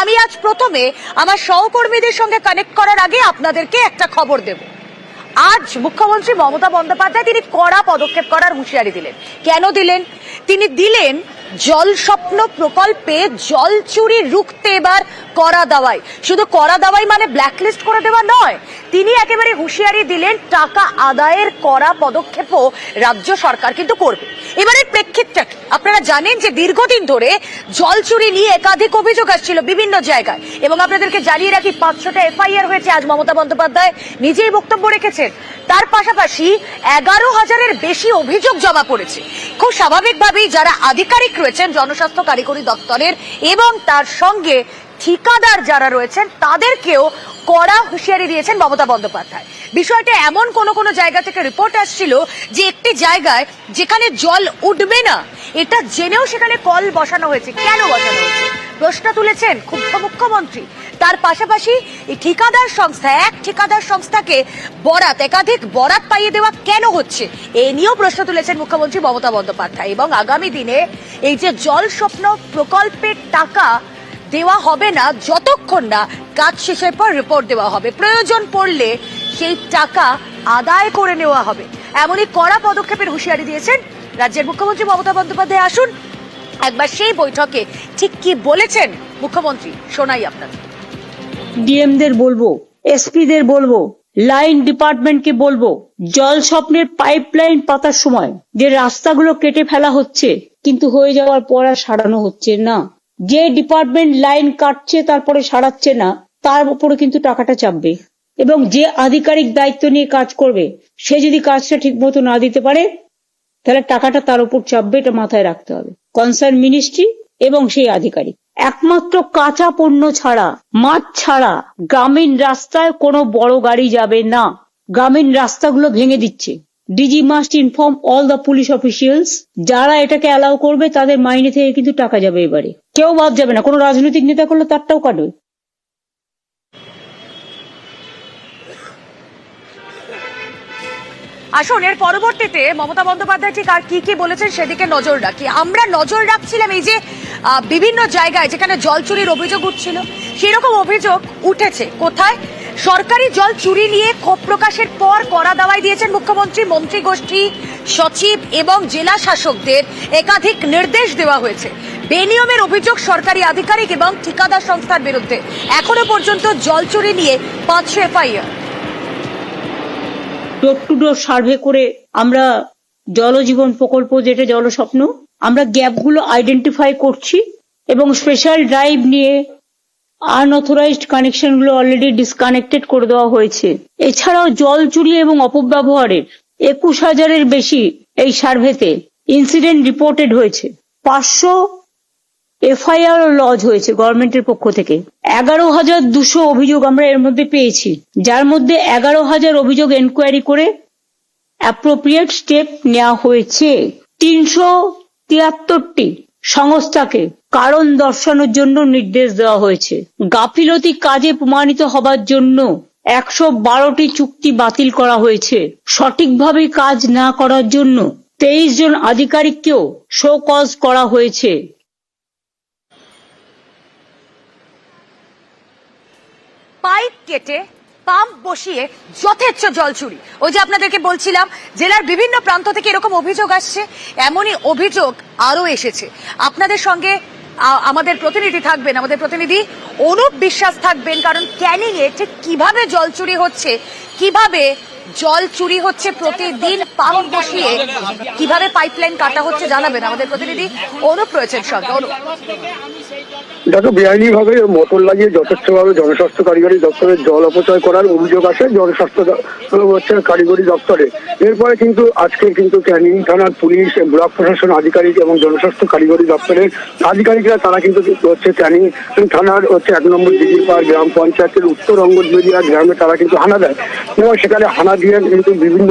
আমি আজ প্রথমে আমার সহকর্মীদের সঙ্গে কানেক্ট করার আগে আপনাদেরকে একটা খবর দেব। আজ মুখ্যমন্ত্রী মমতা বন্দ্যোপাধ্যায় তিনি কড়া পদক্ষেপ করার হুঁশিয়ারি দিলেন। কেন দিলেন? তিনি দিলেন জল স্বপ্ন প্রকল্পে জল চুরি রুখতে এবার করা দাওয়াই। শুধু করা দাওয়াই মানে ব্ল্যাকলিস্ট করে দেওয়া নয় তিনি একেবারে হুঁশিয়ারি দিলেন, টাকা আদায়ের করা পদক্ষেপও রাজ্য সরকার কিন্তু করবে। এবারের প্রেক্ষিতটা কি? আপনারা জানেন যে দীর্ঘদিন ধরে জল চুরি নিয়ে একাধিক অভিযোগ আসছিল বিভিন্ন জায়গায়। এবং আপনাদেরকে জানিয়ে রাখি পাঁচশোটা এফআইআর হয়েছে আজ মমতা বন্দ্যোপাধ্যায় নিজেই বক্তব্য রেখেছেন। তার পাশাপাশি এগারো হাজারের বেশি অভিযোগ জমা পড়েছে। খুব স্বাভাবিকভাবেই যারা আধিকারিক রয়েছেন, জনস্বাস্থ্য কারিগরি দপ্তরের এবং তার সঙ্গে ঠিকাদার যারা রয়েছেন, তাদেরকেও কড়া হুঁশিয়ারি দিয়েছেন মমতা বন্দ্যোপাধ্যায়। বিষয়টা এমন কোন কোন জায়গা থেকে রিপোর্ট আসছিল যে একটি জায়গায় যেখানে জল উঠবে না, এটা জেনেও সেখানে কল বসানো হয়েছে। কেন বসানো হয়েছে? প্রশ্ন তুলেছেন ক্ষুব্ধ মুখ্যমন্ত্রী। তার পাশাপাশি ঠিকাদার সংস্থা, এক ঠিকাদার সংস্থাকে বরাত, একাধিক বরাত পাইয়ে দেওয়া কেন হচ্ছে? এ নিয়েও প্রশ্ন তুলেছেন মুখ্যমন্ত্রী মমতা বন্দ্যোপাধ্যায়। এবং আগামী দিনে এই যে জল স্বপ্ন প্রকল্পের টাকা দেওয়া হবে না, যতক্ষণ না কাজ শেষের পর রিপোর্ট দেওয়া হবে। প্রয়োজন পড়লে সেই টাকা আদায় করে নেওয়া হবে। এমনই কড়া পদক্ষেপের হুঁশিয়ারি দিয়েছেন রাজ্যের মুখ্যমন্ত্রী মমতা বন্দ্যোপাধ্যায়। আসুন, একবার সেই বৈঠকে ঠিক কি বলেছেন মুখ্যমন্ত্রী, শোনাই আপনাদের। ডিএমদের বলব, এসপিদের বলব, লাইন ডিপার্টমেন্টকে বলব, জল স্বপ্নের পাইপলাইন পাতার সময় যে রাস্তাগুলো কেটে ফেলা হচ্ছে, কিন্তু হয়ে যাওয়ার পর আর সারানো হচ্ছে না। যে ডিপার্টমেন্ট লাইন কাটছে, তারপরে সারাচ্ছে না, তার উপরে কিন্তু টাকাটা চাপবে। এবং যে আধিকারিক দায়িত্ব নিয়ে কাজ করবে, সে যদি কাজটা ঠিক মতো না দিতে পারে, তাহলে টাকাটা তার উপর চাপবে, এটা মাথায় রাখতে হবে। কনসার্ন মিনিস্ট্রি এবং সেই আধিকারিক। একমাত্র কাঁচা পণ্য ছাড়া, মাছ ছাড়া গ্রামীণ রাস্তায় কোনো বড় গাড়ি যাবে না। গ্রামীণ রাস্তাগুলো ভেঙে দিচ্ছে। DG must inform all the police officials, যারা এটাকে অ্যালাউ করবে, তাদের মাইনে থেকে কিন্তু টাকা যাবে এবারে। কেউ বাদ যাবে না। কোনো রাজনৈতিক নেতা করলে তারটাও কাটবে আসুন, এর পরবর্তীতে মমতা বন্দ্যোপাধ্যায় ঠিক আর কি কি বলেছেন সেদিকে নজর রাখি। আমরা নজর রাখছিলাম এই যে বিভিন্ন জায়গায় যেখানে জল চুরির অভিযোগ উঠছিল, সেরকম অভিযোগ উঠেছে। কোথায়? সরকারি জল চুরি নিয়ে ক্ষোভ প্রকাশের পর করা দাওয়াই দিয়েছেন মুখ্যমন্ত্রী, মন্ত্রী, গোষ্ঠী সচিব এবং জেলা শাসকদের একাধিক নির্দেশ দেওয়া হয়েছে। বেনিয়মের অভিযোগ সরকারি আধিকারিক এবং ঠিকাদার সংস্থার বিরুদ্ধে। এখনও পর্যন্ত জল চুরি নিয়ে পাঁচশো FIR. Door to door survey করে আমরা জলজীবন প্রকল্প যেটা জলস্বপ্ন, আমরা গ্যাপগুলো আইডেন্টিফাই করছি এবং স্পেশাল ড্রাইভ নিয়ে আনঅথরাইজড কানেকশনগুলো অলরেডি ডিসকানেক্টেড করে দেওয়া হয়েছে। এছাড়াও জল চুরি এবং অপব্যবহারের একুশ হাজারের বেশি এই সার্ভেতে ইনসিডেন্ট রিপোর্টেড হয়েছে। পাঁচশো এফআইআর লজ হয়েছে গভর্নমেন্টের পক্ষ থেকে। এগারো হাজার দুশো অভিযোগ আমরা এর মধ্যে পেয়েছি, যার মধ্যে এগারো হাজার অভিযোগ এনকোয়ারি করে অ্যাপ্রোপ্রিয়েট স্টেপ নেওয়া হয়েছে। তিনশো তিয়াত্তরটি সংস্থাকে কারণ দর্শানোর জন্য নির্দেশ দেওয়া হয়েছে। গাফিলতি কাজে প্রমাণিত হবার জন্য একশো বারোটি চুক্তি বাতিল করা হয়েছে। সঠিকভাবে কাজ না করার জন্য তেইশ জন আধিকারিককেও শো কজ করা হয়েছে। পাইপ কেটে পাম্প বসিয়ে যথেচ্ছ জল চুরি ওই যে আপনাদেরকে বলছিলাম, জেলার বিভিন্ন প্রান্ত থেকে এরকম অভিযোগ আসছে, এমনই অভিযোগ আরও এসেছে। আপনাদের সঙ্গে আমাদের প্রতিনিধি থাকবেন, আমাদের প্রতিনিধি অনুপ বিশ্বাস থাকবেন, কারণ ক্যানিং এ ঠিক কীভাবে জল চুরি হচ্ছে, কীভাবে জল চুরি হচ্ছে প্রতিদিন পাম্প বসিয়ে কীভাবে পাইপলাইন কাটা হচ্ছে জানাবেন আমাদের প্রতিনিধি অনুপ রয়েছেন সঙ্গে। অনুপ। দেখো বেআইনি ভাবে মোটর লাগিয়ে যথেষ্টভাবে জনস্বাস্থ্য কারিগরি দপ্তরের জল অপচয় করার অভিযোগ আসে জনস্বাস্থ্য কারিগরি দপ্তরে। এরপরে কিন্তু আজকে কিন্তু ক্যানিং থানার পুলিশ, ব্লক প্রশাসন আধিকারিক এবং জনস্বাস্থ্য কারিগরি দপ্তরের আধিকারিকরা তারা কিন্তু হচ্ছে ক্যানিং থানার হচ্ছে এক নম্বর দিদিরপাড় গ্রাম পঞ্চায়েতের উত্তর অঙ্গনবেড়িয়া গ্রামে তারা কিন্তু হানা দেয়। এবং সেখানে হানা দিয়ে কিন্তু বিভিন্ন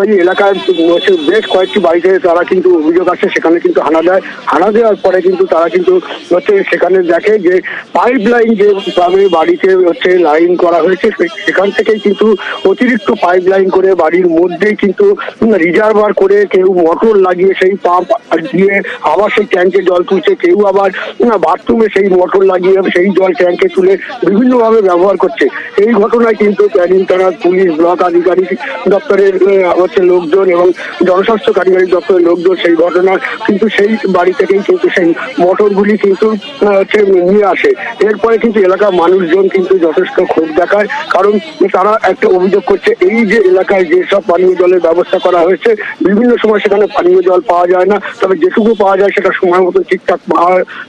ওই এলাকার হচ্ছে বেশ কয়েকটি বাড়িতে তারা কিন্তু অভিযোগ আসে, সেখানে কিন্তু হানা দেয়। হানা দেওয়ার পরে কিন্তু তারা কিন্তু হচ্ছে সেখানে সেখানে দেখে যে পাইপ লাইন যে ভাবে বাড়িতে হচ্ছে লাইন করা হয়েছে সেখান থেকেই কিন্তু অতিরিক্ত পাইপ লাইন করে বাড়ির মধ্যেই কিন্তু রিজার্ভার করে কেউ মোটর লাগিয়ে সেই পাম্প দিয়ে আবার সেই ট্যাঙ্কে জল তুলছে, কেউ আবার বাথরুমে সেই মোটর লাগিয়ে সেই জল ট্যাঙ্কে তুলে বিভিন্নভাবে ব্যবহার করছে। এই ঘটনায় কিন্তু ক্যানিং থানার পুলিশ, ব্লক আধিকারিক দপ্তরের হচ্ছে লোকজন এবং জনস্বাস্থ্য কারিগরি দপ্তরের লোকজন সেই ঘটনা কিন্তু সেই বাড়ি থেকেই কিন্তু সেই মোটরগুলি কিন্তু হচ্ছে নিয়ে আসে। এরপরে কিন্তু এলাকার মানুষজন কিন্তু যথেষ্ট ক্ষোভ দেখায়, কারণ তারা একটা অভিযোগ করছে, এই যে এলাকায় যেসব পানীয় জলের ব্যবস্থা করা হয়েছে, বিভিন্ন সময় সেখানে পানীয় জল পাওয়া যায় না। তবে যেটুকু পাওয়া যায় সেটা সময় মতো ঠিকঠাক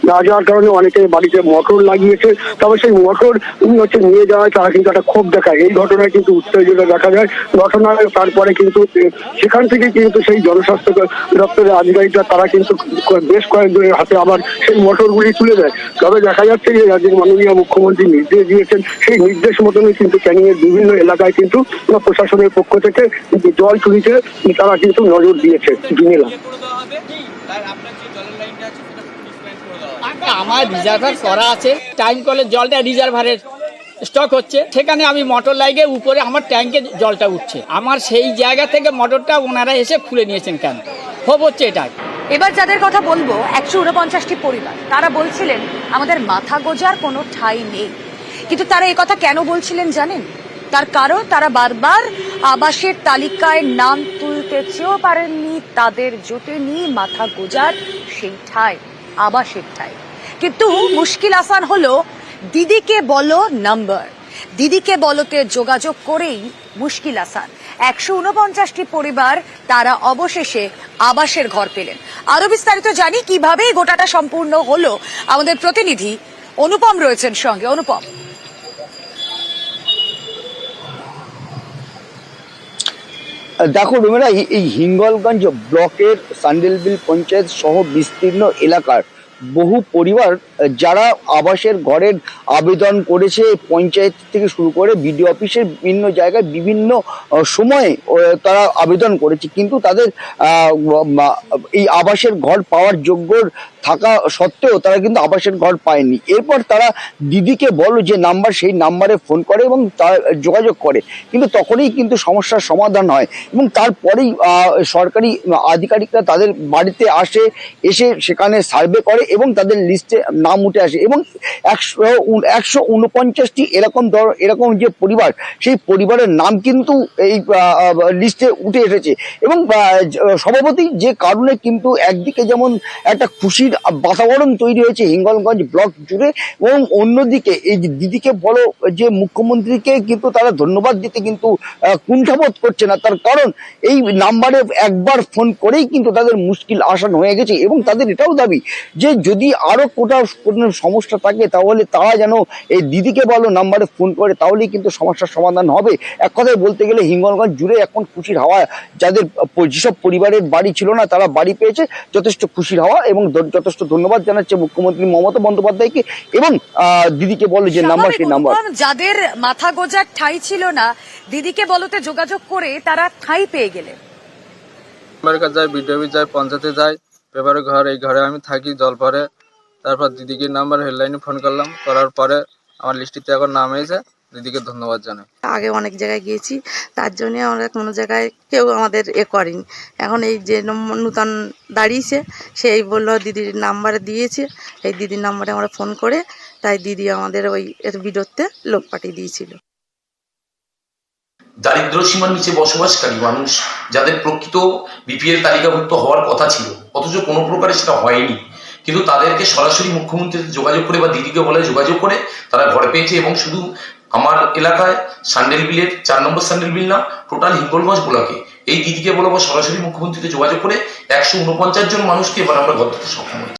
না যাওয়ার কারণে অনেকে বাড়িতে মোটর লাগিয়েছে। তবে সেই মোটর হচ্ছে নিয়ে যাওয়ায় তারা কিন্তু একটা ক্ষোভ দেখায়। এই ঘটনায় কিন্তু উত্তেজনা দেখা যায়। ঘটনার তারপরে কিন্তু সেখান থেকে কিন্তু সেই জনস্বাস্থ্য দপ্তরের আধিকারিকরা তারা কিন্তু বেশ কয়েকজনের হাতে আবার সেই মোটরগুলি তুলে দেয়। তবে দেখা যাচ্ছে যে রাজ্যের মাননীয় মুখ্যমন্ত্রী নির্দেশ দিয়েছেন, সেই নির্দেশ মতনই কিন্তু ক্যানিং এর বিভিন্ন এলাকায় কিন্তু প্রশাসনের পক্ষ থেকে জল চুরিতে তারা কিন্তু নজর দিয়েছে হবে আমার রিজার্ভার করা আছে টাইম কলের জলটা রিজার্ভারের স্টক হচ্ছে। সেখানে আমি মোটর লাগিয়ে উপরে আমার ট্যাঙ্কে জলটা উঠছে। আমার সেই জায়গা থেকে মোটরটা ওনারা এসে খুলে নিয়েছেন কেন? হচ্ছে এটাই। এবার যাদের কথা বলব, একশো উনপঞ্চাশটি পরিবার, তারা বলছিলেন, আমাদের মাথা গোজার কোনো ঠাঁই নেই। কিন্তু তারা কথা কেন বলছিলেন জানেন? তার কারণ, তারা বারবার আবাসের তালিকায় নাম তুলতে চেয়েও পারেননি, তাদের জোটেনি মাথা গোজার সেই ঠাই, আবাসের ঠাই। কিন্তু মুশকিল আসান হলো, দিদিকে বলো নাম্বার দিদিকে বলতে যোগাযোগ করেই মুশকিল আসান। একশো উনপঞ্চাশটি পরিবার তারা অবশেষে আবাসের ঘর পেলেন। আরও বিস্তারিত জানি কীভাবে গোটাটা সম্পূর্ণ হলো। আমাদের প্রতিনিধি অনুপম রয়েছেন সঙ্গে। অনুপম। দেখো রুমেরা, এই- হিঙ্গলগঞ্জ ব্লকের সান্ডেলবিল পঞ্চায়েত সহ বিস্তীর্ণ এলাকার বহু পরিবার যারা আবাসের ঘরের আবেদন করেছে, পঞ্চায়েত থেকে শুরু করে বিডিও অফিসের বিভিন্ন জায়গায় বিভিন্ন সময়ে তারা আবেদন করেছে। কিন্তু তাদের এই আবাসের ঘর পাওয়ার যোগ্য থাকা সত্ত্বেও তারা কিন্তু আবাসের ঘর পায়নি। এরপর তারা দিদিকে বলো যে নাম্বার, সেই নাম্বারে ফোন করে এবং তার যোগাযোগ করে। কিন্তু তখনই কিন্তু সমস্যার সমাধান হয় এবং তারপরেই সরকারি আধিকারিকরা তাদের বাড়িতে আসে, এসে সেখানে সার্ভে করে এবং তাদের লিস্টে নাম উঠে আসে। এবং একশো একশো উনপঞ্চাশটি এরকম ধর, এরকম যে পরিবার, সেই পরিবারের নাম কিন্তু এই লিস্টে উঠে এসেছে। এবং সভাপতি যে কারণে কিন্তু একদিকে যেমন একটা খুশির বাতাবরণ তৈরি হয়েছে হিঙ্গলগঞ্জ ব্লক জুড়ে, এবং অন্যদিকে এই দিদিকে বলো, যে মুখ্যমন্ত্রীকে কিন্তু তারা ধন্যবাদ দিতে কিন্তু কুণ্ঠাবোধ করছে না। তার কারণ এই নাম্বারে একবার ফোন করেই কিন্তু তাদের মুশকিল আসান হয়ে গেছে, এবং তাদের এটাও দাবি যে যদি আরও কোথাও কোনো সমস্যা থাকে তাহলে তারা যেন এই দিদিকে বলো নাম্বারে ফোন করে তাহলেই কিন্তু সমস্যার সমাধান হবে। এক কথায় বলতে গেলে হিঙ্গলগঞ্জ জুড়ে এখন খুশির হাওয়া যাদের যেসব পরিবারের বাড়ি ছিল না তারা বাড়ি পেয়েছে যথেষ্ট খুশির হাওয়া এবং যথেষ্ট ধন্যবাদ জানাচ্ছে মুখ্যমন্ত্রী মমতা বন্দ্যোপাধ্যায়কে এবং আহ, দিদিকে বলো যে নাম্বার সেই নাম্বার যাদের মাথা গোজার ঠাঁই ছিল না দিদিকে বলতে যোগাযোগ করে তারা ঠাঁই পেয়ে গেলেন মেম্বারের কাছে যাই বিডিও অফিস পঞ্চায়েতে যাই পেপারের ঘর, এই ঘরে আমি থাকি, জল পরে। তারপর দিদিকে নাম্বার, হেডলাইনে ফোন করলাম। করার পরে আমার লিস্টিতে এখন নাম এসেছে দিদিকে ধন্যবাদ জানাই। আগে অনেক জায়গায় গিয়েছি, তার জন্য আমরা কোনো জায়গায় কেউ আমাদের এ করেনি। এখন এই যে নূতন দাঁড়িয়েছে, সেই বলল দিদির নাম্বার দিয়েছে। এই দিদির নাম্বারে আমরা ফোন করে, তাই দিদি আমাদের ওই ভিডিওতে লোক পাঠিয়ে দিয়েছিল। দারিদ্র সীমার নিচে বসবাসকারী মানুষ যাদের প্রকৃত বিপিএল তালিকাভুক্ত হওয়ার কথা ছিল, অথচ কোনো প্রকারে সেটা হয়নি। কিন্তু তাদেরকে সরাসরি মুখ্যমন্ত্রীর যোগাযোগ করে বা দিদিকে বলে যোগাযোগ করে তারা ঘর পেয়েছে এবং শুধু আমার এলাকায় সান্ডেল বিলের চার নম্বর সান্ডেল বিল না, টোটাল হিঙ্গলগঞ্জ ব্লকে এই দিদিকে বলে সরাসরি মুখ্যমন্ত্রীতে যোগাযোগ করে একশো উনপঞ্চাশ জন মানুষকে এবার আমরা ঘর দিতে সক্ষম হয়েছি।